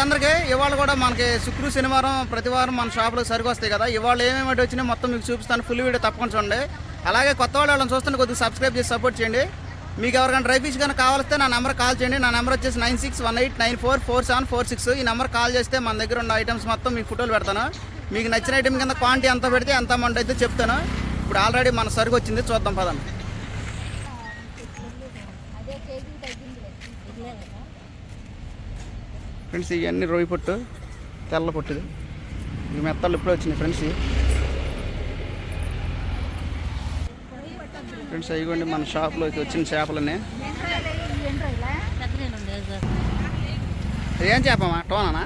అందరికీ ఇవాళ కూడా మనకి శుక్రు శనివారం ప్రతివారం మన షాపులో సరుకు వస్తాయి కదా. ఇవాళ ఏమేమి వచ్చినాయి మొత్తం మీకు చూపిస్తాను. ఫుల్ వీడియో తప్పకుండా చూడండి. అలాగే కొత్త వాళ్ళు వాళ్ళని చూస్తుంటే కొద్దిగా సబ్స్క్రైబ్ చేసి సపోర్ట్ చేయండి. మీకు ఎవరికైనా డ్రై ఫిష్ కానీ కావాలిస్తే నా నెంబర్ కాల్ చేయండి. నా నెంబర్ వచ్చేసి nine six one eight nine four four seven four six. ఈ నెంబర్ కాల్ చేస్తే మన దగ్గర ఉన్న ఐటమ్స్ మొత్తం మీకు ఫోటోలు పెడతాను. మీకు నచ్చిన ఐటమ్ కింద క్వాంటిటీ ఎంత పెడితే ఎంత అమౌంట్ అయితే చెప్తాను. ఇప్పుడు ఆల్రెడీ మన సరుకు వచ్చింది. చూద్దాం పదండి. ఫ్రెండ్స్ ఇవన్నీ రొయ్యి పొట్టు తెల్ల పొట్టుది. ఇవి మెత్తలు ఇప్పుడే వచ్చినాయి ఫ్రెండ్స్. ఫ్రెండ్స్ అయ్యండి మన షాప్లోకి వచ్చిన చేపలన్నీ. ఏం చేపమా టోనానా?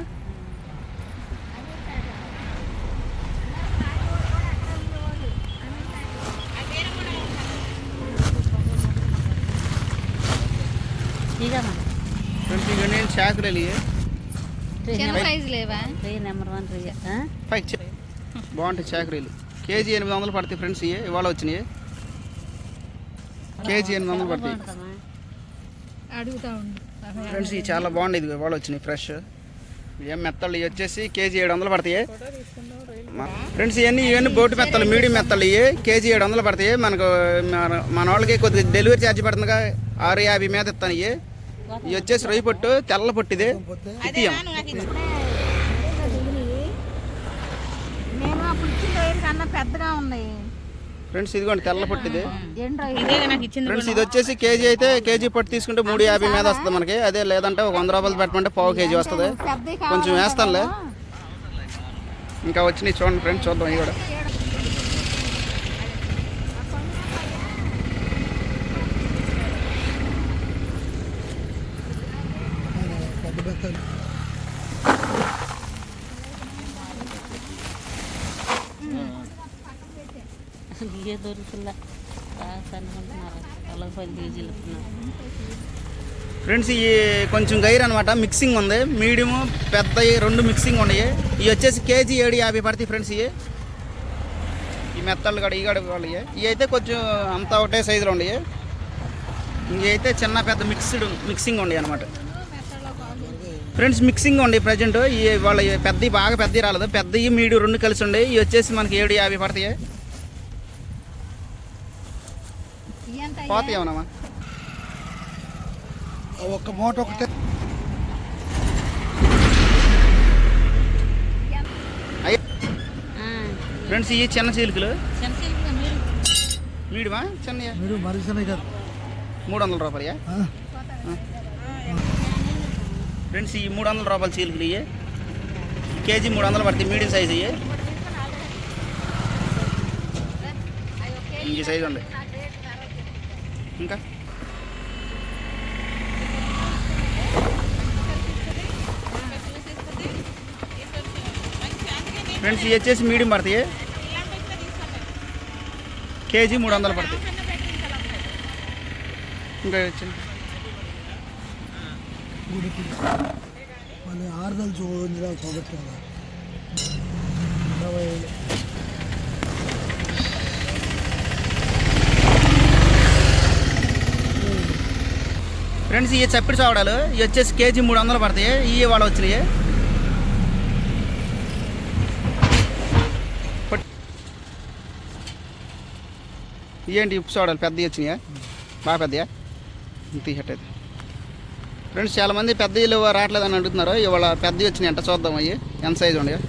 ఫ్రెండ్స్ ఇవన్నీ చాకులు ఇవి బాగుంటాయి చాకరీలు. కేజీ ఎనిమిది వందలు పడతాయి ఫ్రెండ్స్ ఇవి ఇవాళ వచ్చినాయి. కేజీ ఎనిమిది వందలు పడతాయి. ఫ్రెండ్స్ ఇవి చాలా బాగుంది ఇది ఇవాళ వచ్చినాయి ఫ్రెష్ ఏం మెత్తలు ఇవి వచ్చేసి కేజీ ఏడు వందలు పడతాయి. ఫ్రెండ్స్ ఇవన్నీ ఇవన్నీ బోటు మెత్తలు మీడియం మెత్తలు ఇవి కేజీ ఏడు వందలు పడతాయి. మనకు మన- మన వాళ్ళకి కొద్దిగా డెలివరీ ఛార్జ్ పడుతుందిగా ఆరు యాభై మీద ఇస్తాను ఇవి ఇవి వచ్చేసి రొయ్యి పొట్టు తెల్ల పొట్టు ఇది. ఇత్తియం నేను అప్పుడు ఇచ్చిన రొయ్యల కన్నా పెద్దగా ఉన్నాయి ఫ్రెండ్స్ ఇదిగోండి తెల్ల పొట్టు ఇది. ఫ్రెండ్స్ ఇది వచ్చేసి కేజీ అయితే కేజీ పట్టు తీసుకుంటే మూడు యాభై మీద వస్తుంది మనకి. అదే లేదంటే ఒక వంద రూపాయలు పెట్టమంటే పావు కేజీ వస్తుంది. కొంచెం వేస్తానులే. ఇంకా వచ్చినాయి చూడండి ఫ్రెండ్స్ చూద్దాం ఇవి కూడా. ఇదే దొరుకుతుందా అనుకుంటున్నారు పది కేజీలు ఫ్రెండ్స్ ఇవి కొంచెం గైర్ అనమాట మిక్సింగ్ ఉంది. మీడియం పెద్ద రెండు మిక్సింగ్ ఉన్నాయి. ఇవి వచ్చేసి కేజీ ఏడు యాభై పడతాయి ఫ్రెండ్స్ ఇవి ఈ మెత్తళ్ళు కాడ ఈ కాడ వాళ్ళు ఇవి అయితే కొంచెం అంతా ఒకటే సైజులో ఉన్నాయి. ఇవి అయితే చిన్న పెద్ద మిక్స్డ్ మిక్సింగ్ ఉన్నాయి అనమాట ఫ్రెండ్స్ మిక్సింగ్ ఉండి ప్రజెంట్. ఈ వాళ్ళ పెద్దవి బాగా పెద్ద రాలేదు. పెద్దవి మీడియం రెండు కలిసి ఉండే ఇవి వచ్చేసి మనకి ఏడు యాభై పడతాయి. ఎంత పోతాయి ఏమన్నా ఒక్క మూట ఒకటే. అయ్యి. ఫ్రెండ్స్ ఇవి చిన్న చీలికలు చిన్న మరిసనే కదా. మూడు వందల రూపాయలయా? ఫ్రెండ్స్ ఈ మూడు వందల రూపాయల చీలికలు ఇవి కేజీ మూడు వందలు పడతాయి మీడియం సైజ్ ఇవి ఈ సైజ్ ఉంది. ఇంకా ఫ్రెండ్స్ ఇవి వచ్చేసి మీడియం పడతాయి కేజీ మూడు వందలు పడతాయి ఇంకా వచ్చింది మళ్ళీ ఆరుదలు చూడండిరా పోగొట్టుకున్నా ఫ్రెండ్స్ ఇవి చప్పిడి చావడాలు. ఇవి వచ్చేసి కేజీ మూడు వందలు పడతాయి. ఇవి వాళ్ళు వచ్చినాయి. ఇవేంటి ఉప్పు చావడాలు? పెద్దవి వచ్చినాయా? బాగా పెద్దయా? తీసేట ఫ్రెండ్స్ చాలామంది పెద్ద ఇల్లు రావట్లేదని అడుగుతున్నారు ఇవాళ పెద్దవి వచ్చినాయి అంట చూద్దాం అవి ఎంత సైజు ఉండగా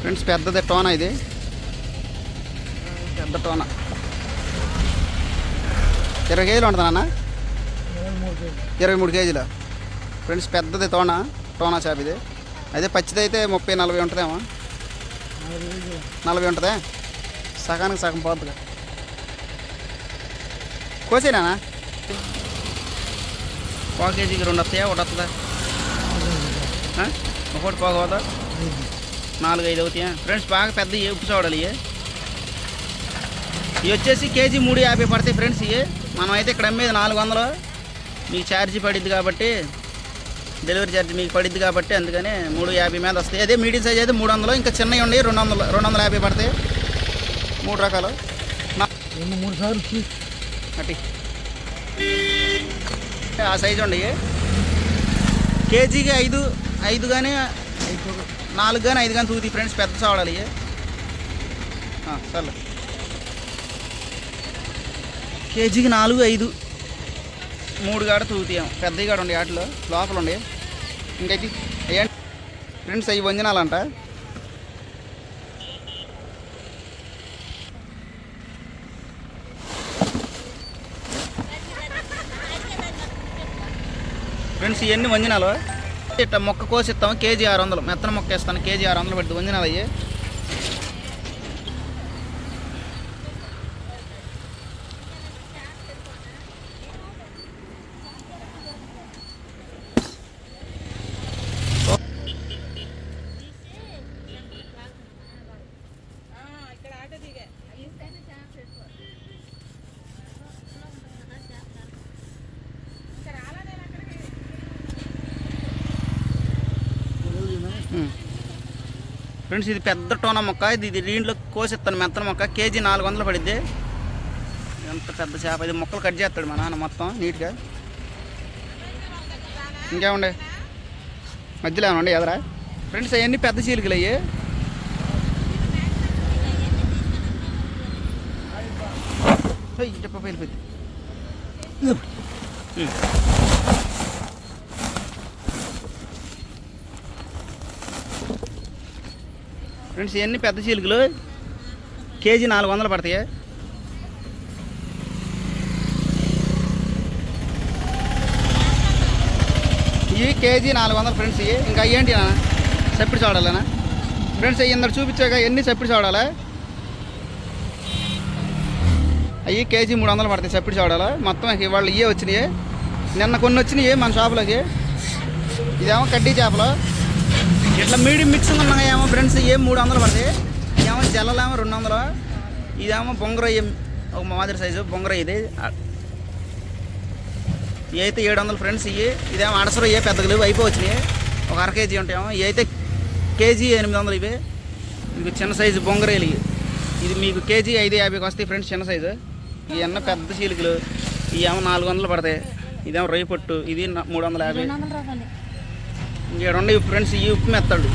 ఫ్రెండ్స్ పెద్దది టోనా ఇది. పెద్ద టోనా ఇరవై కేజీలు ఉంటుంది అన్న ఇరవై మూడు కేజీలు. ఫ్రెండ్స్ పెద్దది టోనా టోనా చేప ఇది. అదే పచ్చిదైతే ముప్పై నలభై ఉంటుందేమో. నలభై ఉంటుందా? సగానికి సగం పోతుందిగా కోసేనా పావు కేజీకి రెండు వస్తాయా? ఒకటి వస్తుందా? ఒకటి పోగవదా నాలుగు ఐదు అవుతాయా? ఫ్రెండ్స్ బాగా పెద్ద ఏపు ఉప్పు చూడాలి ఇవి వచ్చేసి కేజీ మూడు యాభై పడతాయి ఫ్రెండ్స్ ఇవి. మనం అయితే ఇక్కడ అమ్మేది నాలుగు వందలు. మీకు ఛార్జీ పడిద్ది కాబట్టి డెలివరీ ఛార్జ్ మీకు పడిద్ది కాబట్టి అందుకని మూడు యాభై మీద వస్తాయి. అదే మీడియం సైజ్ అయితే మూడు వందలు ఇంకా చిన్నవి ఉన్నాయి రెండు వందలు రెండు వందల యాభై పడతాయి. మూడు రకాలు. రెండు మూడు సార్లు చూ అట్టి ఆ సైజు ఉండయి కేజీకి ఐదు ఐదు కానీ నాలుగు కానీ ఐదు కానీ తూగుతాయి ఫ్రెండ్స్ పెద్ద. ఆ, సర్లే. కేజీకి నాలుగు ఐదు. మూడు కాడ తూగుతాయేమో పెద్దవి కాడ ఉండే వాటిలో. లోపల ఉండే. ఇంకైతే అయ్యండి ఫ్రెండ్స్ అవి వంజనాలంట. ఫ్రెండ్స్ ఇవన్నీ వంజనాలు. ఇట్లా మొక్క కోసిస్తాం కేజీ ఆరు వందలు. మెత్తన మొక్క వేస్తాను. కేజీ ఆరు వందలు పెడుతుంది వంజనాలు అయ్యి. ఫ్రెండ్స్ ఇది పెద్ద టోనా మొక్క. ఇది ఇది దీంట్లో కోసిస్తాను మెత్తన మొక్క. కేజీ నాలుగు వందలు పడిద్ది. ఎంత పెద్ద చేప. ఇది మొక్కలు కట్ చేస్తాడు మా నాన్న మొత్తం నీట్గా. ఇంకేముండే మధ్యలో ఏమన్నా ఎదరా? ఫ్రెండ్స్ అవన్నీ పెద్ద చీలికలు అయ్యి. చెప్ప వెళ్ళిపోయింది ఫ్రెండ్స్ ఇవన్నీ పెద్ద చీలికలు. కేజీ నాలుగు వందలు పడతాయి. ఇవి కేజీ నాలుగు వందలు ఫ్రెండ్స్ ఇవి. ఇంకా అయ్యేంటి నా చెప్పిడి చూడాలనా? ఫ్రెండ్స్ అవి ఇందరు చూపించాక ఎన్ని చెప్పిడి చూడాలా? అవి కేజీ మూడు వందలు పడతాయి చెప్పిడి చూడాలా. మొత్తం ఇవాళ ఇవే వచ్చినాయి. నిన్న కొన్ని వచ్చినాయి మన షాపులోకి. ఇదేమో కడ్డీ చేపలు. ఇట్లా మీడియం మిక్సింగ్ ఉన్నాయేమో ఫ్రెండ్స్ ఏం మూడు వందలు పడతాయి. ఏమో జల్లలేమో రెండు వందలు. ఇదేమో బొంగరయ్య ఒక మాదిరి సైజు బొంగరయ్య ఇది. ఇవి అయితే ఏడు వందలు ఫ్రెండ్స్ ఇవి. ఇదేమో అడసరు ఏ పెద్దగలు అయిపోవచ్చినాయి ఒక అర కేజీ ఉంటాయేమో. ఇవి అయితే కేజీ ఎనిమిది వందలు ఇవి. మీకు చిన్న సైజు బొంగరేలు ఇవి. ఇది మీకు కేజీ ఐదు యాభైకి వస్తాయి ఫ్రెండ్స్ చిన్న సైజు ఇవన్న పెద్ద చీలికలు. ఇవేమో నాలుగు వందలు పడతాయి. ఇదేమో రొయ్య పొట్టు. ఇది మూడు వందల యాభై. ఇక్కడ ఫ్రెండ్స్ ఈ ఉప్పు మెత్తలు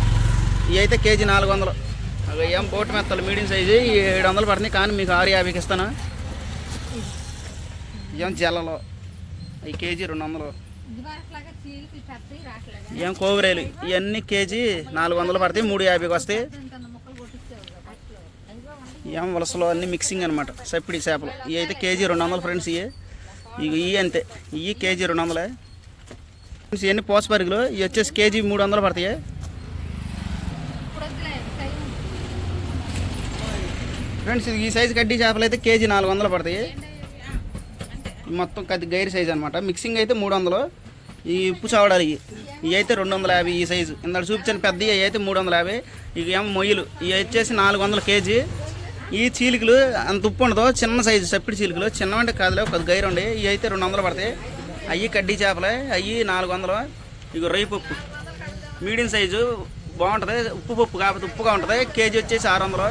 ఇవి అయితే కేజీ నాలుగు వందలు. అవి ఏం బోటు మెత్తలు మీడియం సైజు ఈ ఏడు వందలు పడుతున్నాయి. కానీ మీకు ఆరు యాభైకి ఇస్తాను. ఏం జల్లలో. ఈ కేజీ రెండు వందలు. ఏం కోవిరేలు. ఇవన్నీ కేజీ నాలుగు వందలు పడతాయి. మూడు యాభైకి వస్తాయి. ఏం వలసలో అన్ని మిక్సింగ్ అనమాట సప్పిడి చేపలు. ఇవి అయితే కేజీ రెండు వందలు ఫ్రెండ్స్ ఇవి ఇవి. ఇవి అంతే. ఇవి కేజీ రెండు వందలే. ఇవన్నీ పోసపరుగులు ఇవి వచ్చేసి కేజీ మూడు వందలు పడతాయి. ఫ్రెండ్స్ ఈ సైజు కడ్డీ చేపలు అయితే కేజీ నాలుగు వందలు పడతాయి. మొత్తం కది గైర్ సైజ్ అనమాట మిక్సింగ్ అయితే మూడు వందలు. ఈ ఉప్పు చావడాలు ఇవి. ఇవి అయితే రెండు వందల యాభై ఈ సైజు. ఇందాక చూపించిన పెద్ద ఇవి అయితే మూడు వందల యాభై. ఇవి ఏమో మొయ్యలు. ఇవి వచ్చేసి నాలుగు వందల కేజీ. ఈ చీలికలు అంత ఉప్పు ఉండదు. చిన్న సైజు సప్పిడి చీలికలు. చిన్నవంటే కాదులే ఒక గైర్ ఉండే. ఇవి అయితే రెండు వందలు పడతాయి. అవి కడ్డీ చేపలే అవి నాలుగు వందలు. ఇక రొయ్య పప్పు. మీడియం సైజు బాగుంటుంది. ఉప్పు పప్పు కాకపోతే ఉప్పుగా ఉంటుంది. కేజీ వచ్చేసి ఆరు వందలు.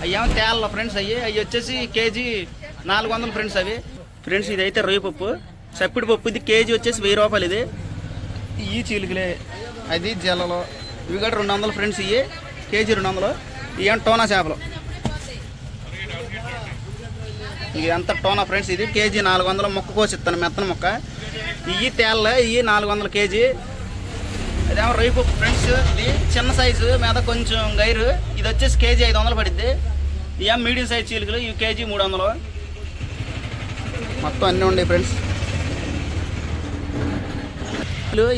అవి ఏమో తేళ్ళ ఫ్రెండ్స్ అవి అవి వచ్చేసి కేజీ నాలుగు వందలు ఫ్రెండ్స్ అవి. ఫ్రెండ్స్ ఇది అయితే రొయ్య పప్పు. చప్పిడి పప్పు ఇది కేజీ వచ్చేసి వెయ్యి రూపాయలు ఇది. ఈ చీలికలే. అది జల్లలు. ఇవి కూడా రెండు వందలు ఫ్రెండ్స్ ఇవి కేజీ రెండు వందలు. ఇవి టోనా చేపలు. ఎంత టోనా ఫ్రెండ్స్? ఇది కేజీ నాలుగు వందలు మొక్క కోసిస్తాను మెత్తన మొక్క. ఇవి తేళ్ళ ఇవి నాలుగు వందల కేజీ. అదేమో రైపు ఫ్రెండ్స్ ఇది చిన్న సైజు మీద కొంచెం గైరు. ఇది వచ్చేసి కేజీ ఐదు వందలు పడిద్ది ఇవే మీడియం సైజ్ చీలికలు ఇవి కేజీ మూడు వందలు మొత్తం అన్నీ ఉన్నాయి ఫ్రెండ్స్.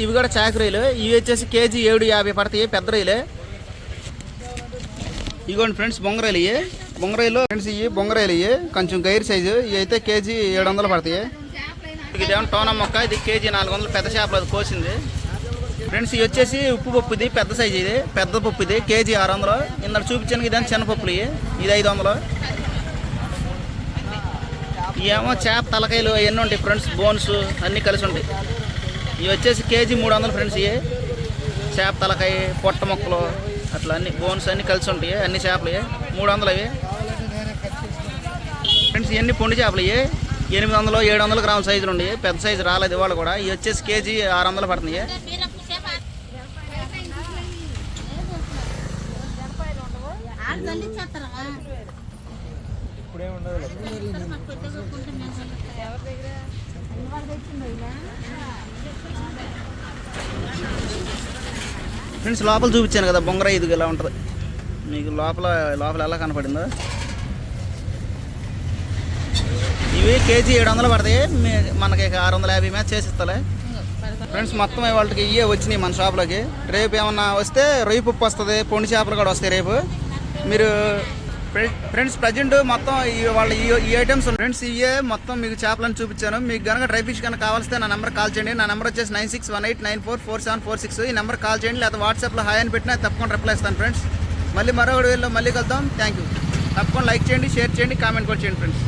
ఇవి కూడా చాక రొయ్యలు. ఇవి వచ్చేసి కేజీ ఏడు యాభై పడతాయి పెద్ద రొయ్యలే. ఇదిగోండి ఫ్రెండ్స్ బొంగరాయలు ఇవి. బొంగరాయిలు ఫ్రెండ్స్ ఇవి బొంగరాయిలు ఇవి కొంచెం గైర్ సైజు. ఇవి అయితే కేజీ ఏడు వందలు పడతాయి ఇదేమో టోనా మొక్క? ఇది కేజీ నాలుగు వందలు పెద్ద చేపలు అది కోసింది. ఫ్రెండ్స్ ఇవి వచ్చేసి ఉప్పు పప్పు ఇది పెద్ద సైజు ఇది. పెద్ద పప్పు ఇది కేజీ ఆరు వందలు ఇందాక చూపించాను ఇదేమో చిన్న పప్పులు ఇవి ఇది ఐదు వందలు ఏమో చేప తలకాయలు అవన్నీ ఉంటాయి ఫ్రెండ్స్. బోన్స్ అన్నీ కలిసి ఉంటాయి. ఇవి వచ్చేసి కేజీ మూడు వందలు ఫ్రెండ్స్ ఇవి. చేప తలకాయ పొట్ట మొక్కలు అట్లా అన్ని బోన్స్ అన్నీ కలిసి ఉంటాయి. అన్ని చేపలు మూడు వందలు అవి. వచ్చేసి ఇవన్నీ పొండి చేపలు ఇవి ఎనిమిది వందలు ఏడు వందల గ్రాముల సైజులు ఉన్నాయి పెద్ద సైజు రాలేదు ఇవాళ కూడా. ఇవి వచ్చేసి కేజీ ఆరు వందలు పడుతున్నాయి ఫ్రెండ్స్ లోపల చూపించాను కదా బొంగరా ఇది ఇలా ఉంటుంది. మీకు లోపల లోపల ఎలా కనపడిందో. ఇవి కేజీ ఏడు వందలు పడతాయి మనకి ఆరు వందల యాభై మ్యాచ్ చేసిస్తాలే. ఫ్రెండ్స్ మొత్తం వాళ్ళకి ఇవే వచ్చినాయి మన షాప్లోకి. రేపు ఏమన్నా వస్తే రొయ్యి పప్పు వస్తుంది పొండి చేపలు కూడా వస్తాయి రేపు. మీరు ఫ్రెండ్స్ ప్రజెంట్ మొత్తం ఈ వాళ్ళ ఈ ఈ ఐటమ్స్ ఫ్రెండ్స్ ఇవే మొత్తం మీకు చేపలను చూపించాను. మీకు కనుక డ్రై ఫిష్ కనుక కావాల్స్తే నా నెంబర్ కాల్ చేయండి. నా నెంబర్ వచ్చేసి nine six one eight nine four four seven four six. ఈ నెంబర్ కాల్ చేయండి లేదా వాట్సాప్లో హాయ్ అని పెట్టినా తప్పకుండా రిప్లై ఇస్తాను ఫ్రెండ్స్. మళ్ళీ మరో వీడియోలో మళ్ళీ కలుద్దాం. Thank you. తప్పకుండా లైక్ చేయండి షేర్ చేయండి కామెంట్ కూడా చేయండి ఫ్రెండ్స్.